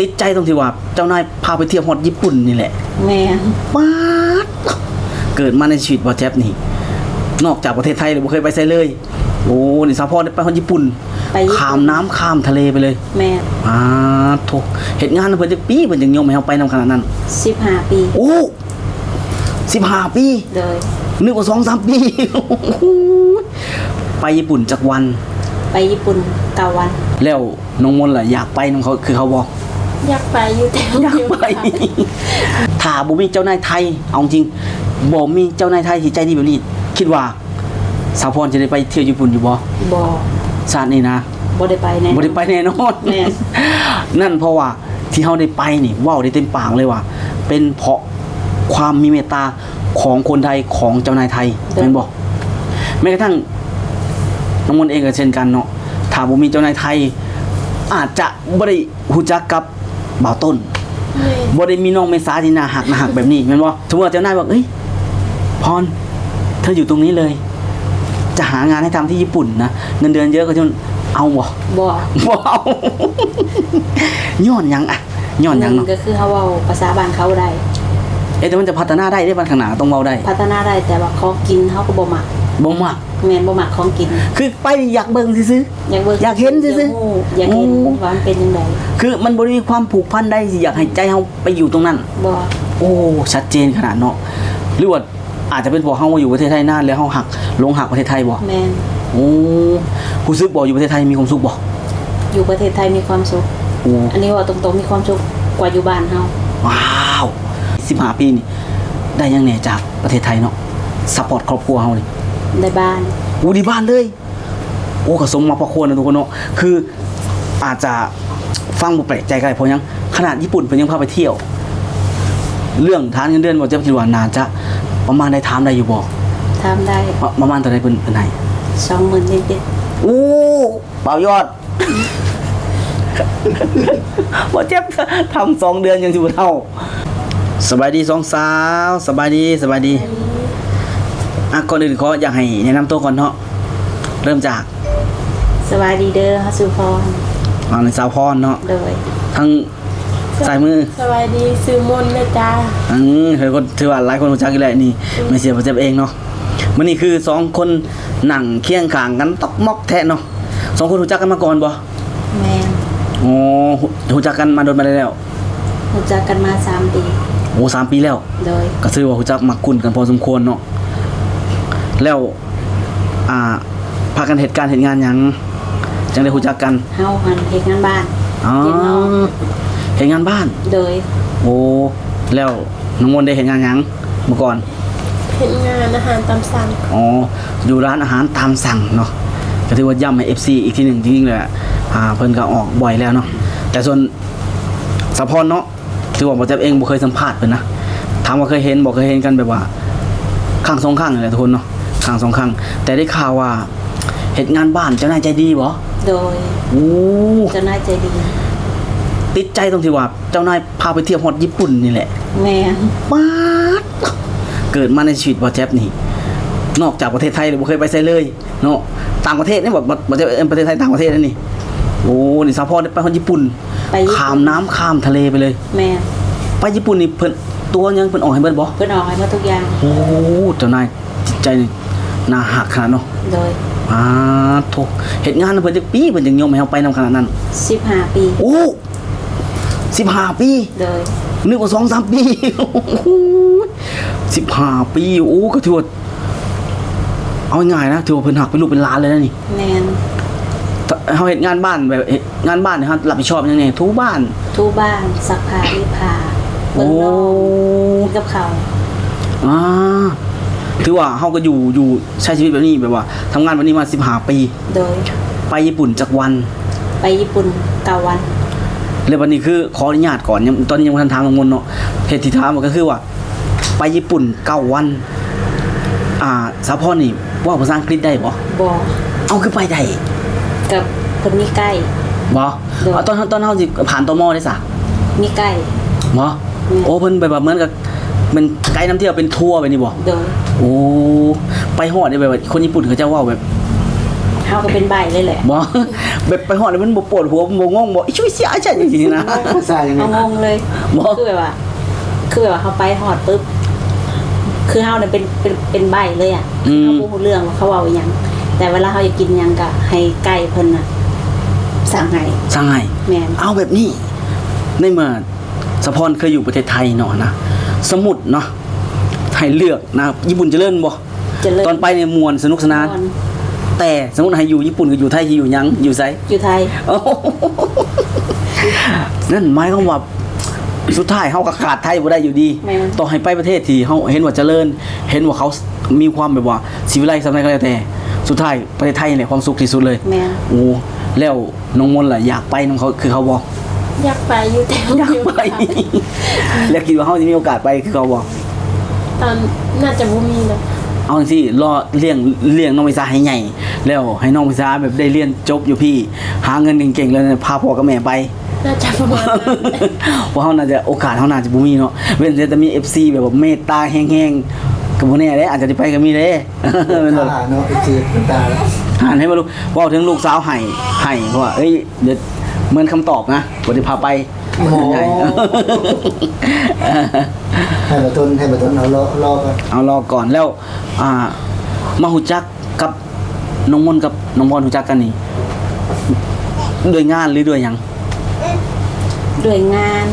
ติดใจตรงที่ว่า เจ้านายพาไปเที่ยวฮอดญี่ปุ่นนี่แหละแม่นป๊าดเกิดมาในชีวิตบ่แจ๊บนี่ นอกจากประเทศไทยเลยบ่เคยไปไสเลย โอ้นี่สาวพรได้ไปฮอดญี่ปุ่นไปญี่ข้าปุ่มนน้ำข้ามทะเลไปเลยแม่นอ่าโถเฮ็ดงานเพิ่นจักปีเพิ่นจังยอมให้เฮาไปนำขนาดนั้น 15 ปีโอ้15ปี โดยนึกว่า2-3ปีโอ้โหไปญี่ปุ่นจักวัน ไปญี่ปุ่นเก้าวัน แล้วน้องมนต์ล่ะอยากไปนํเขาคือเขาบอก อยากไปอยู่แต่อยากไปถ้าบ่มีเจ้านายไทย เอาจริงบ่มีเจ้านายไทยที่ใจดีแบบนี้คิดว่า สาวพรจะได้ไปเที่ยวญี่ปุ่นอยู่บ่บ่ชาตินี้นะบ่ได้ไปแน่บ่ได้ไปแน่นอนแม่นนั่นเพราะว่าที่เฮาได้ไปนี่เว้าได้เต็มปากเลยว่า เป็นเพราะความมีเมตตาของคนไทยของเจ้านายไทยแม่นบ่แม้กระทั่งน้องมนต์เองก็เช่นกันเนาะถ้าบ่มีเจ้านายไทย อาจจะบ่ได้ฮู้จักกับ บ่าวต้นบ่ได้มีน้องเมษาที่น่าหักน่าหักแบบนี้แม่นบ่สมมุติว่าเจ้านายบอกเอ้ยพรเธออยู่ตรงนี้เลย จะหางานให้ทำที่ญี่ปุ่นนะเงินเดือนเยอะก็จนเอาบ่บ่บ่เอาย้อนหยังอะย้อนหยังหเนาะนึ่งก็คือเฮาเว้าภาษาบ้านเขาได้เอ๊ะแต่มันจะพัฒนาได้ได้วันข้างหน้าต้องเว้าได้ พัฒนาได้แต่ว่าของกินเฮาก็บ่มักบ่มัก แม่นบ่มักของกิน คือไปอยากเบิ่งซื่ออยากเบิ่งอยากเห็นซื่อๆอยากรู้อยากเห็นโอ้ว่ามันเป็นจังไดๆคือมันบ่ได้มีความผูกพันได้สิอยากให้ใจเฮาไปอยู่ตรงนั้นบ่โอ้ชัดเจนขนาดเนาะหรือว่าอาจจะเป็นเพราะเฮามาอยู่ประเทศไทยนานแล้วเฮาหักหลงหักประเทศไทยบ่แม่นโอ้รู้สึกบ่อยู่ประเทศไทยมีความสุขบ่อยู่ประเทศไทยมีความสุขโอ้อันนี้ว่าตรงๆมีความสุขกว่าอยู่บ้านเฮาว้าว15ปีนี่ได้ยังแหน่จากประเทศไทยเนาะซัพพอร์ตครอบครัวเฮานี่ ในบ้านอู้ดีบ้านเลย โอ้ก็สมมาประโคนนะทุกคนเนาะคืออาจจะฟังบ่แปลกใจกันเพราะยังขนาดญี่ปุ่นเพิ่นยังพาไปเที่ยว เรื่องทานเงินเดือนบ่จะคิดว่าน่าจะประมาณได้ถามได้อยู่บ่ทำได้ประประมาณเท่าใดเพิ่นเพิ่นให้20,000นิดโอ้เป่ายอดบ่เจ็บทำสองเดือนยังสิบ่เท่าสบายดีสองสาวสบายดีสบายดี อะก่อนอื่นขออยากให้แนะนำตัวก่อนเนาะเริ่มจากๆสวัสดีเด้อฮัสสุพรฝั่งในสาวพรเนาะโดยทั้งสายมือสวัสดีซื้อมนต์นะจ๊ะอืมเฮ้ยคนถือว่าหลายคนรู้จักกันแหละนี่ไม่เสียประเจ็บเองเนาะมันนี่คือสองคนหนังเคียงข้างกันตอกมอกแทะเนาะสองคนรู้จักกันมาก่อนบ่แม่นอ๋อรู้จักกันมาโดนมาได้แล้วรู้จักกันมา3ปีโอ้สามปีแล้ว โดยก็ถือว่ารู้จักมักคุ้นกันพอสมควรเนาะ แล้วอ่าพากันเหตุการณ์เหตุงานหยังจังได้รู้จักกันเฮาหันเฮ็ดงานบ้านอ๋อเฮ็ดน้องเหตุงานบ้าน โดยโอ้แล้วน้องมนต์ได้เห็นงานหยังเมื่อก่อน เห็นงานอาหารตามสั่งอ๋อ อยู่ร้านอาหารตามสั่งเนาะก็ถือว่าย่ำให้ FC อีกทีหนึ่งจริงๆเลยอะอ่าเพิ่นก็ออกบ่อยแล้วเนาะแต่ส่วนสะพรเนาะถือว่าบ่จับเองบ่เคยสัมภาษณ์เพิ่นนะถามว่าเคยเห็นบ่เคยเห็นกันแบบว่าข้างสองข้างนี่แหละทุกคนเนาะ ข้างสองข้างแต่ได้ข่าวว่าเฮ็ดงานบ้านเจ้านายใจดีบ่โดยโอ้เจ้านายใจดี ติดใจตรงที่ว่า เจ้านายพาไปเที่ยวฮอดญี่ปุ่นนี่แหละ แม่นป๊าดเกิดมาในชีวิตบ่แจ๊บนี่นอกจากประเทศไทยเลยบ่เคยไปไสเลยเนาะต่างประเทศนี่บ่บ่บ่จะเอิ้นประเทศไทยต่างประเทศนั่นนี่โอ้นี่สาวพรได้ไปคนญี่ปุ่นไปญี่ข้าปุ่มนน้ำข้ามทะเลไปเลย แม่นไปญี่ปุ่นนี่เพิ่นตัวยังเพิ่นออกให้เบิดบ่เพิ่นออกให้หมาทุกอย่าง โอ้เจ้านายจิตใจนี่ น่าหักขนาดเนาะโดยอ่าโถเฮ็ดงานนำเพิ่นจักปีเพิ่นจึงยอมให้เฮาไปนำขนาดนั้น 15 ปี โอ้15 ปี โดยนึกว่าสองสามปีสิบห้าปี โอ้ก็ถือว่าเอาง่ายๆนะถือว่าเพิ่นหักเป็นลูกเป็นหล้านเลยนะนี่แม่นถ้าเขาเห็นงานบ้านแบบเฮ็ดงานบ้านเนี่ยเขารับผิดชอบยังไงทูบ้าน ทูบ้านซักผ้ารีดผ้าเบิ่งน้องกินกับข้าวอ่า ถือว่าเขาก็อยู่อยู่ใช้ชีวิตแบบนี้แบบว่าทำงานแบบนี้มาสิบห้าปี โดย ไปญี่ปุ่นจากวัน ไปญี่ปุ่นเก้าวันเลยวันนี้คือขออนุญาตก่อนยังตอนนี้ยังไม่ทันถามลงมนเนาะเหตุที่ถามมันก็คือว่า ไปญี่ปุ่นเก้าวัน อ่าสาวพ่อนี่ว่าภาษาอังกฤษได้บ่บ่เอาคือไปได้กับคนมีใกล้ บ่โดยเอาตอนตอนเฮาสิผ่านตมได้ซะ มีใกล้บ่อืมโอ้เพิ่นแบบว่าเหมือนกับ เป็นไกด์นำเที่ยวเป็นทัวร์ไปนี่บ่โดยโอ้ไปฮอดนี่แบบว่าคนญี่ปุ่นเขาจะเว้าแบบเฮาก็เป็นใบเลยแหละบ่ แบบไปฮอดแล้วมันบ่ปวดหัวบ่งงบ่อิช่วยเสียใช่จังซี่นะ ภาษายังไงเอางงเลยบ่ คือแบบว่า คือแบบว่าเขาไปหอดปุ๊บคือเฮาเนี่ยเป็นเป็นเป็นใบเลยอะอืมเขาบ่รู้เรื่องว่าเขาเอาอหยังแต่เวลาเขาอยากกินหยังก็ให้ไก่เพิ่นน่ะสั่งให้สั่งให้แม่นเอาแบบนี้ในเมื่อสะพรเคยอยู่ประเทศไทยเนาะนะ สมุดเนาะให้เลือกนะญี่ปุ่นเจะเล่นบ่เจะเลิตอนไปเนี่ยมวนสนุกสนานนอนแต่สมมติให้อยู่ญี่ปุ่นกับอยู่ไทยที่อยู่หยังอยู่ไสอยู่ไทย โอ้โหนั่นหมายความว่าสุดท้ายเฮาก็ขาดไทยบ่ได้อยู่ดีแม่น ต่อให้ไปประเทศที่เฮาเห็นว่าเจริญ เห็นว่าเขามีความแบบว่าสิวิไลสำนักก็แล้วแต่ สุดท้ายประเทศไทยเนี่ยความสุขที่สุดเลย แม่นโอ้แล้วน้องมนต์ล่ะอยากไปน้องเขาคือเขาบอก อยากไปอยู่แต่อยากไปแล้วคิดว่าเขาจะมีโอกาสไปคือเขาบอกตอนน่าจะบ่มีนะเอาสิรอเลี้ยงเลี้ยงน้องวิซาให้ใหญ่ แล้วให้น้องวิซาแบบได้เรียนจบอยู่พี่ หาเงินเก่งๆแล้วเนี่ยพาพ่อกับแม่ไปน่าจะประมาณนั้นเพราะเขาน่าจะโอกาสเขาน่าจะบ่มีเนาะเว้นแต่จะมี FC แบบว่าเมตตาแห้งๆกับพวกนี้เด้อาจจะได้ไปก็มีเด้เป็นบ่ล่ะขาเนาะไอจีเป็นตาแล้วอ่านให้มารู้เว่าถึงลูกสาวไห้ไห้เพราะว่าเอ้ยเดี๋ยว เหมือนคำตอบนะวันนี้พาไปโอ้โหใหญ่ให้มาต้นให้มาต้นเอารอรอกันเอารอก่อนแล้วอ่ามาหูจักกับน้องมนต์กับน้องบอลหูจักกันนี่ด้วยงานหรือด้วยหยัง ด้วยงาน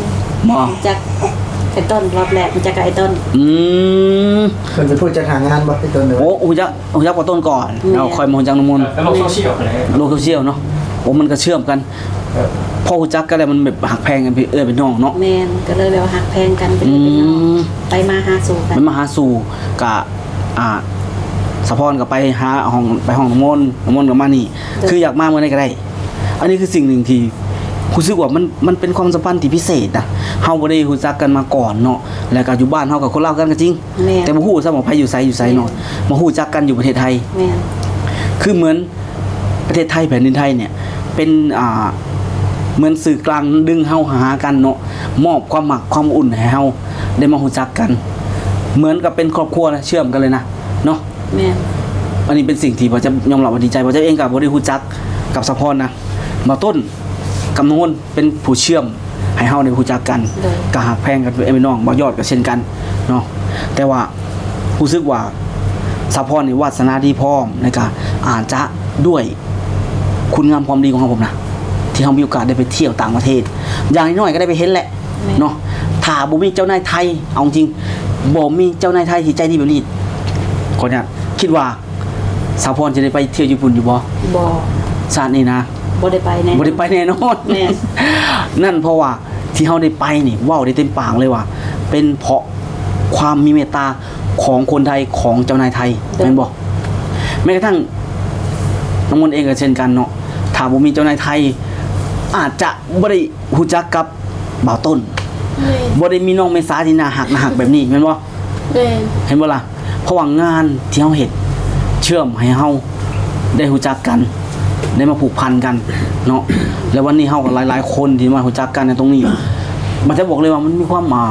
บ่จากไอ้ต้นรอบแรกมันจะกับไอ้ต้น อืมเพิ่นเป็นผู้จัดหางานบ่ไอต้นเด้อโอ้หูจักหูจักกับต้นก่อนแม่เราคอยมาหูจักน้องมนต์ แล้วโลกโซเชียลอะไรโลกโซเชียลเนาะโอ้มันก็เชื่อมกันเออ พอหูจักกันแล้วมันแบบหักแพงกันพี่เออเป็นน้องเนาะแมนก็เลยแบบว่าหักแพงกันไปเลยเป็นน้องอืมไปมาหาสู่กันมันมาหาสู่กะอ่าสะพอนกับไปหาห้องไปห้องน้ำมนต์น้ำมนต์กับมานี่ คืออยากมาเมื่อไหรก็ได้ อันนี้คือสิ่งหนึ่งที่รู้สึกว่ามันมันเป็นความสัมพันธ์ที่พิเศษนะเฮาบ่ได้รู้จักกันมาก่อนเนาะแล้วก็อยู่บ้านเฮากับคนลาวกันก็จริง แม่นแต่บ่ฮู้ซะว่าไผอยู่ไสอยู่ไสเนาะมาฮู้จักกันอยู่ประเทศไทย แม่นคือเหมือนประเทศไทยแผ่นดินไทยเนี่ยเป็นอ่า เหมือนสื่อกลางดึงเฮาหากันเนาะมอบความหมักความอุ่นให้เฮาได้มารู้จักกัน เหมือนกับเป็นครอบครัวนะเชื่อมกันเลยนะเนาะแม่นอันนี้เป็นสิ่งที่ผมจะยอมรับว่าดีใจผมจะเองกับบริฮูจักกับสะพอนนะมาต้นกับน้องนเป็นผู้เชื่อมให้เฮาได้รู้จักกันโดยกะหักแพงกันเป็นพี่น้องบ่ยอดก็เช่นกันเนาะแต่ว่ารู้สึกว่าสะพอนนี่วาสนาดีพร้อมในการอาจจะด้วยคุณงามความดีของผมนะ ที่เขามีโอกาสได้ไปเที่ยวต่างประเทศ อย่างน้อยๆก็ได้ไปเห็นแหละแม่เนาะถ้าบ่มีเจ้านายไทย เอาจริงบ่มีเจ้านายไทยที่ใจดีแบบนี้คนเนี่ยคิดว่าสาวพรจะได้ไปเที่ยวญี่ปุ่นอยู่บ่บ่ชาตินี้นะบ่ได้ไปแน่บ่ได้ไปแน่นอนแม่นนั่นเพราะว่าที่เขาได้ไปนี่เว้าได้เต็มปากเลยว่า เป็นเพราะความมีเมตตาของคนไทยของเจ้านายไทยแม่นบ่แม้กระทั่งน้องมนต์เองก็เช่นกันเนาะถ้าบ่มีเจ้านายไทย อาจจะบ่ได้ฮู้จักกับบ่าวต้นแม่นบ่ได้มีน้องเมษาที่น่าหักน่าหักแบบนี้แม่นบ่แม่นเห็นบ่ล่ะเพราะว่างานที่เฮาเฮ็ดเชื่อมให้เฮาได้รู้จักกัน ได้มาผูกพันกันเนาะแล้ววันนี้เฮากับหลาย ๆ คนที่มารู้จักกันในตรงนี้ มันจะบอกเลยว่ามันมีความมา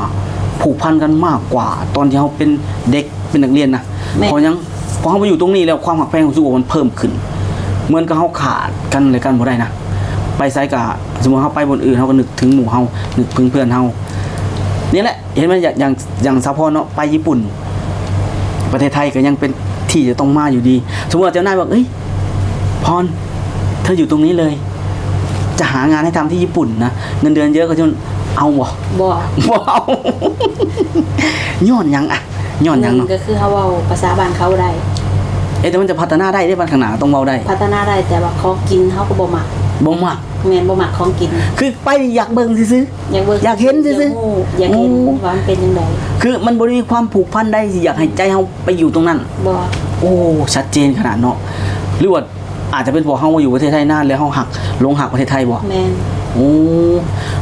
ผูกพันกันมากกว่า ตอนที่เฮาเป็นเด็กเป็นนักเรียนนะแม่เพราะยังพอเฮามาอยู่ตรงนี้แล้วความหักแพงของสู้มันเพิ่มขึ้นเหมือนกับเฮาขาดกันเลยกันบ่ได้นะ ไปไสกะสมมุติเฮาไปบนอื่นเฮาก็นึกถึงหมู่เฮานึกถึงเพื่อนเฮานี่แหละเห็นไหมอย่างอย่างอย่างซาพอเนาะไปญี่ปุ่น ประเทศไทยก็ยังเป็นที่จะต้องมาอยู่ดี สมมติว่าเจ้านายบอกเอ้ยพรเธออยู่ตรงนี้เลย จะหางานให้ทำที่ญี่ปุ่นนะเงินเดือนเยอะก็จะเอาบ่บ่บ่เอาย้อนหยังอะย้อนหยังหนึ่เนาะงก็คือเขาเว้าภาษาบ้านเขาได้เอ๊ะแต่มันจะพัฒนาได้ได้บันข้างหน้าต้องเว้าได้ พัฒนาได้แต่ว่าของกินเขาก็บ่มัก บ่มากแม่นบ่มักของกิน คือไปอยากเบิ่งซื่ออยากเบิ่งอยากเห็นซื่อๆอยากรู้อยากเห็นโอ้ว่ามันเป็นจังไดๆคือมันบ่ได้มีความผูกพันได้สิอยากให้ใจเฮาไปอยู่ตรงนั้นบ่โอ้ชัดเจนขนาดเนาะหรือว่าอาจจะเป็นเพราะเฮามาอยู่ประเทศไทยนานแล้วเฮาหักหลงหักประเทศไทยบ่แม่นโอ้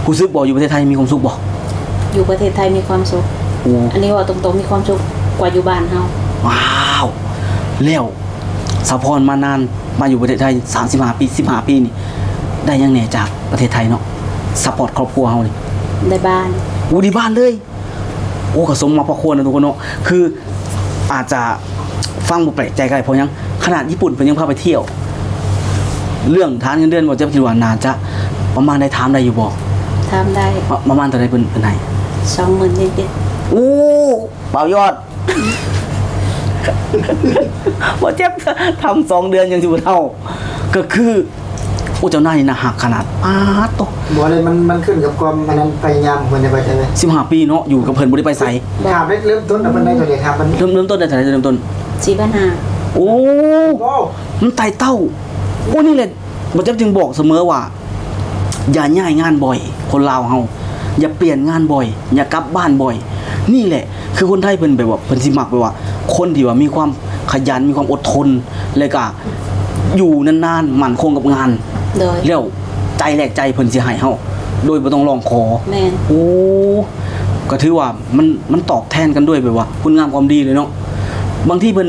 รู้สึกบ่อยู่ประเทศไทยมีความสุขบ่อยู่ประเทศไทยมีความสุขโอ้อันนี้ว่าตรงๆมีความสุขกว่าอยู่บ้านเฮาว้าวแล้วสะพรมานานมาอยู่ประเทศไทย35ปี15ปีนี่ ได้ยังแหน่จากประเทศไทยเนาะซัพพอร์ตครอบครัวเฮานี่ได้บ้านอูดีบ้านเลย โอ้ก็สมมาพระควรนะทุกคนเนาะคืออาจจะฟังบ่แปลกใจกันเพราะยังขนาดญี่ปุ่นเพิ่นยังพาไปเที่ยว เรื่องทานเงินเดือนบ่จะคิดว่าน่าจะประมาณได้ถามได้อยู่บ่ทำได้ประประมาณเท่าใดเพิ่นเพิ่นให้สองหมื่นนิดอู้เปล่ายอด บ่เจ็บทำสองเดือนยังสิบ่เท่า ก็คือ โอ้เจ้านายนี่นะหักขนาดอ้าดโตบ่เลยมันมันขึ้นกับความมันนั้นพยายามของคนในประเทศเลย15ปีเนาะอยู่กับเพิ่นบ่ได้ไปไสถามได้เริ่มต้นแต่มันได้ตัวเดียวครับมันเริ่มเริ่มต้นได้เท่าไหร่เริ่มต้นๆสี่พันห้าโอ้โอ้มันไต่เต้าโอ้นี่แหละบ่จะจึงบอกเสมอว่า อย่าย้ายงานบ่อย คนลาวเฮาอย่าเปลี่ยนงานบ่อย อย่ากลับบ้านบ่อย นี่แหละ คือคนไทยเพิ่นแบบว่าเพิ่นสิมักแบบว่า คนที่ว่ามีความขยันมีความอดทนแล้วก็อยู่นานๆมั่นคงกับงาน โดยแล้วใจแลกใจเพิ่นสิให้เฮาโดยบ่ต้องร้องขอแมนโอ้ก็ถือว่ามันมันตอบแทนกันด้วยแบบว่า คุณงามความดีเลยเนาะบางที่เพิ่น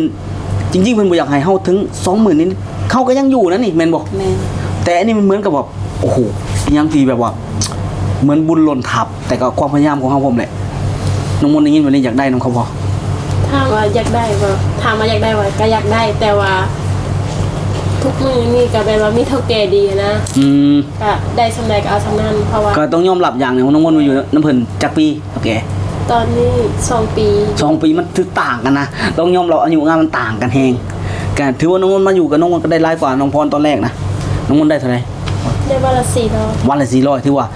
จริงๆเพิ่นบ่อยากให้เฮาถึง20,000นี่เขาก็ยังอยู่นะนี่แม่นบ่แมนแต่อันนี้มันเหมือนกับแบบโอ้โหอยังที่แบบว่า เหมือนบุญหล่นทับ แต่ก็ความพยายามของเขาผมแหละน้องมนต์ได้ยินวันนี้อยากได้น้องเขาบอกถามว่าอยากได้บ่ถามว่าอยากได้บ่ก็อยากได้แต่ว่า ทุกมือนี่ก็แบบว่ามีเท่าแก่ดีนะอืมก็ได้สำใดก็เอาสำนั้นเพราะว่าก็ต้องยอมรับอย่างหนึงว่าน้องมนต์มาอยู่น้ำเพิ่นจักปีโอเคตอนนี้สองปีสองปีมันถือต่างกันนะต้องยอมรับอายุงานมันต่างกันแฮงก็ถือว่าน้องมนต์มาอยู่กับน้องมนต์ก็ได้รายกว่าน้องพรตอนแรกนะน้องมนต์ได้เท่าไหร่ได้วันละสี่ร้อยวันละสี่ร้อยถือว่า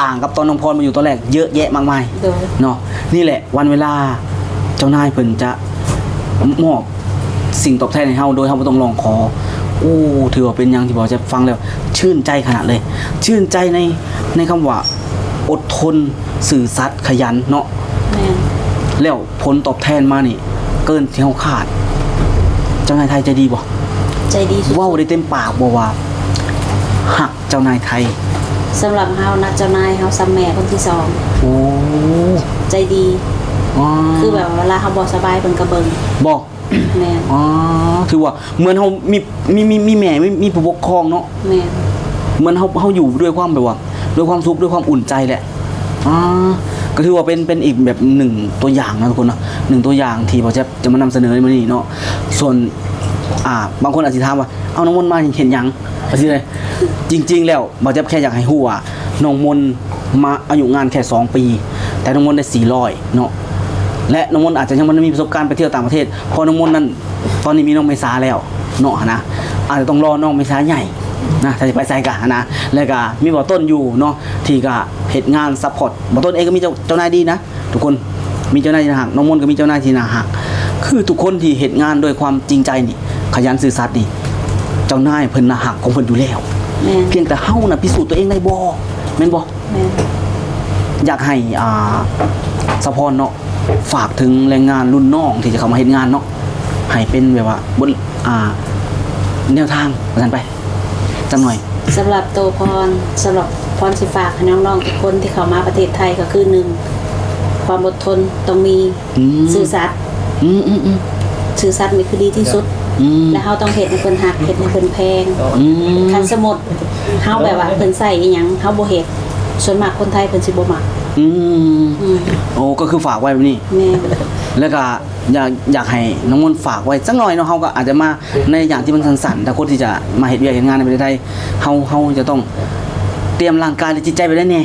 ต่างกับตอนน้องพรมาอยู่ตอนแรกเยอะแยะมากมาย โดยเนาะนี่แหละวันเวลาเจ้านายเพิ่นจะมอบสิ่งตอบแทนให้เฮาโดยเฮาบ่ต้องร้องขอ โอ้ถือว่าเป็นอย่างที่บอกจะฟังแล้ว ชื่นใจขนาดเลย ชื่นใจในในคำว่า อดทนสื่อสัตย์ขยันเนาะแมนแล้วผลตอบแทนมานี่ เกินที่เฮาคาด เจ้านายไทยใจดีบ่ใจดีสุดเว้าได้เต็มปากบ่ว่าหักเจ้านายไทยสำหรับเฮานะเจ้านายเฮาซ้ำแม่คนที่สองโอ้ใจดี อ๋อคือแบบเวลาเฮาบ่สบายเพิ่นก็เบิ่งบ่แมนอ๋อถือว่าเหมือนเขามีมีมีมีแม่มีมีผู้ปกครองเนาะแมนเหมือนเขาเขาอยู่ด้วยความแบบว่าด้วยความสุขด้วยความอุ่นใจแหละอ่าก็ถือว่าเป็นเป็นอีกแบบหนึ่งตัวอย่างนะทุกคนเนาะหนึ่งตัวอย่างที่เราจะจะมานำเสนอในวันนี้เนาะส่วนอ่าบางคนอาจจะถามว่าเอาน้องมนต์มาเห็นหยังอะไรเลยจริง ๆ แล้วเราจะแค่อยากให้ฮู้ว่าน้องมนต์มาอายุงานแค่สองปี แต่น้องมนต์ได้สี่ร้อยเนาะ และน้องมนต์อาจจะยังไม่ได้มีประสบการณ์ไปเที่ยวต่างประเทศเพราะน้องมนต์นั้นตอนนี้มีน้องเมษาแล้วเนาะนะอาจจะต้องรอน้องเมษาใหญ่นะถ้าจะไปใส่กันนะแล้วก็มีบ่อต้นอยู่เนาะที่ก็เหตุงานซัพพอร์ตบ่อต้นเองก็มีเจ้าเจ้านายดีนะ ทุกคนมีเจ้านายที่น่าหักน้องมนต์ก็มีเจ้านายที่น่าหักคือทุกคนที่เหตุงานด้วยความจริงใจนี่ ขยันสื่อสัตย์นี่เจ้านายเพิ่นน่าหักของเพิ่นอยู่แล้วแมนเพียงแต่เฮาน่ะพิสูจน์ตัวเองได้บ่แม่นบ่แมนอยากให้อ่าสะพรเนาะ ฝากถึงแรงงานรุ่นน้องที่จะเข้ามาเฮ็ดงานเนาะให้เป็นแบบว่าบนอ่าแนวทางว่าซั่นไปจังหน่อยสำหรับโตวพรสำหรับพรสิฝากให้น้องๆทุกคนที่เข้ามาประเทศไทยก็คือหนึ่งความอดทนต้องมีอืมซื่อสัตย์อืมอืมอืมซื่อสัตย์นี่คือดีที่สุดอืมและเฮาต้องเฮ็ดให้เพิ่นฮักเฮ็ดให้เพิ่นแพงอืมคันสมมุติเฮาแบบว่าเพิ่นใส่อีหยังเฮาบ่เฮ็ดส่วนมากคนไทยเพิ่นสิบ่มัก อืมอืมโอ้ก็คือฝากไว้แบบนี้ แม่แล้วก็อยากอยากให้น้องมนต์ฝากไว้สักหน่อยเนาะเฮาก็อาจจะมาในอย่างที่มันสั้นๆถ้าคนที่จะมาเฮ็ดเวียกเฮ็ดงานในประเทศไทยเฮาเฮาจะต้องเตรียมร่างกายและจิตใจไปได้แน่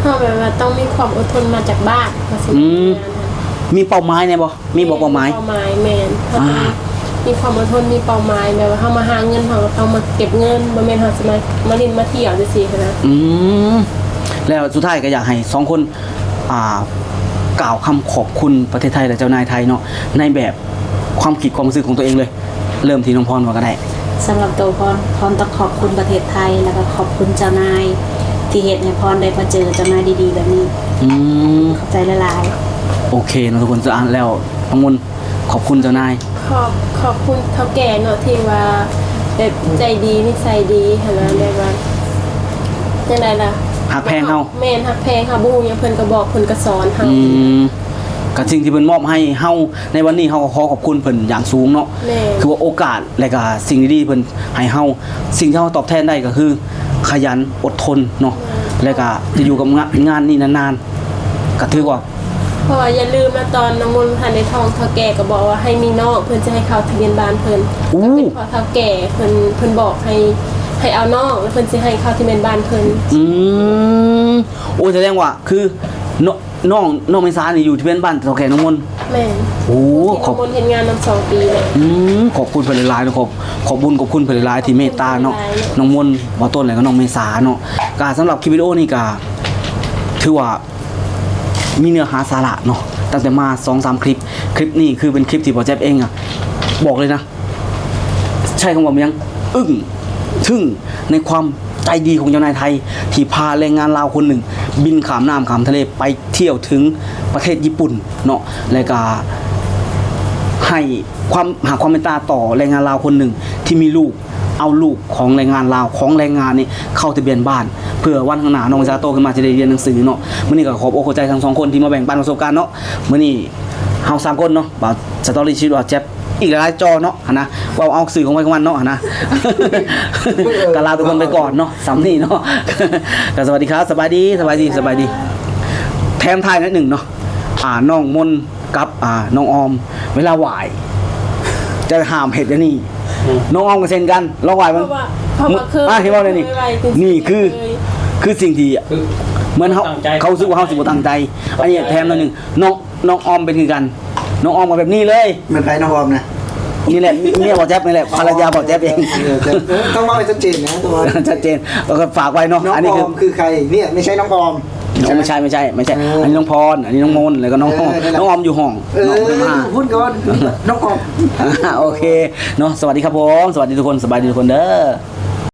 เพราะแบบว่าต้องมีความอดทนมาจากบ้านมาสิอืมงานนะมีเป้าหมายแน่บ่มีบอกเป้าหมาย เป้าหมายแมนเขาอ่าต้องมีความอดทนมีเป้าหมายแบบว่าเขามาหาเงินเขาก็ต้องมาเก็บเงินบ่แม่นเขาจะมามาเล่นมาเที่ยวจังซี่นะอืม แล้วสุดท้ายก็อยากให้สองคนอ่ากล่าวคำขอบคุณประเทศไทยและเจ้านายไทยเนาะในแบบความคิดความรู้สึกของตัวเองเลย เริ่มที่น้องพรว่าก็ได้สำหรับโตวพรพรต้องขอบคุณประเทศไทยแล้วก็ขอบคุณเจ้านาย ที่เฮ็ดให้พรได้มาเจอเจ้านายดีๆแบบนี้อืมขอบใจหลายโอเคเนาะทุกคนจะอ่านแล้วน้องมนต์ขอบคุณเจ้านาย ขอบขอบคุณเท่าแก่เนาะที่ว่าแบบใจดีนิสัยดีหั่นนะแบบว่าจังไดล่ะ หักแพงเฮาแม่นหักแพงค่ะบ่ฮู้หยังเพิ่นก็บอกเพิ่นก็สอนเฮาอืมกับสิ่งที่เพิ่นมอบให้เฮาในวันนี้เฮาก็ขอขอบคุณเพิ่นอย่างสูงเนาะแม่คือว่าโอกาสและก็สิ่งดีๆเพิ่นให้เฮาสิ่งที่เฮาตอบแทนได้ก็คือ ขยันอดทนเนาะและก็จะอยู่กับงานงานนี้นานๆก็ถือว่า เพราะว่าอย่าลืมนะตอนน้ำมนต์ผ่านในทองเท่าแก่ก็บอกว่าให้มีนอกเพิ่นจะให้เข้าทะเบียนบ้านเพิ่นอู้ก็เป็นเพราะเท่าแก่เพิ่นเพิ่นบอกให้ ให้เอานอกแล้วเพิ่นสิให้เข้าทะเบียนบ้านเพิ่นอืมโอ้แสดงว่าคือน้องน้องน้องเมษานี่อยู่ที่เป็นบ้านเฒ่าแก่น้องมนต์ แม่นโอ้ที่ขอบน้ำมนต์เห็นงานนำสองปีเลย อืมขอบคุณเพิ่นหลายๆนะขอบขอบบุญขอบคุณเพิ่นหลายๆที่เมตตาเนาะน้องมนต์บ่ต้นแล้วก็น้องเมษาเนาะก็สำหรับคลิปวิดีโอนี่ก็ถือว่า มีเนื้อหาสาระเนาะตั้งแต่มาสองสามคลิป คลิปนี้คือเป็นคลิปที่บอแจ๊บเองอะบอกเลยนะ ใช่คำว่ามันยัง อึ้ง ทึ่งในความใจดีของเจ้านายไทย ที่พาแรงงานลาวคนหนึ่ง บินขามน้ำขามทะเลไปเที่ยวถึงประเทศญี่ปุ่นเนาะและก็ให้ความหาความเมตตาต่อแรงงานลาวคนหนึ่งที่มีลูกเอาลูกของแรงงานลาวของแรงงานนี่เข้าทะเบียนบ้าน เพื่อวันข้างหน้าน้องซาโตขึ้นมาจะได้เรียนหนังสือเนาะมื่อนี้ก็ขอบอกขอบใจทั้งสองคนที่มาแบ่งปันประสบการณ์เนาะมื่อนี้เฮาสามคนเนาะบ่าวสตอรี่ชีวิตบ่าวแจ๊บ อีกหลายๆจอเนาะหั่นนะว่าเอาสื่อของไปของมันเนาะหั่นนะก็ลาทุกคนไปก่อนเนาะสำนี่เนาะก็สวัสดีครับสบายดีสบายดีสบายดี แถมท้ายนิดหนึ่งเนาะอ่าน้องมนต์กับอ่าน้องออม เวลาไหวายจะห้ามเห็ดอันนี่น้องออมกับเซนกันลองไหวายเพมันราะว่าเพราะว่าคืออะเห็นว่าเลยนี่ไม่ไหวจริงๆนี่คือเลยคือสิ่งที่คือเหมือนเขาตั้งใจเขารู้สึกว่าเขาสิบตั้งใจอันนี้แถมหนิดหนึ่งน้องน้องออมเป็นคือกัน น้องออมมาแบบนี้เลยมันไปน้องออมนะนี่แหละเนี่ยบอกแจ๊บนี่แหละภรรยาบอกแจ๊บเองเออแต่เออต้องว่าให้ชัดเจนนะตัวชัดเจนแล้วก็ฝากไว้เนาะน้องอันนี้อคืออมคือใครเนี่ยไม่ใช่น้องออม น้องไม่ใช่ไม่ใช่ไม่ใช่ เอออัอันนี้น้องพรอันนี้น้องมนต์แล้วก็น้องเออนั่นแหละ น้องออมอยู่ห้องเออน้องไม่มาพูดก่อนน้องออม อ่าโอเคเนาะสวัสดีครับผม สวัสดีทุกคนสบายดีทุกคนเด้อ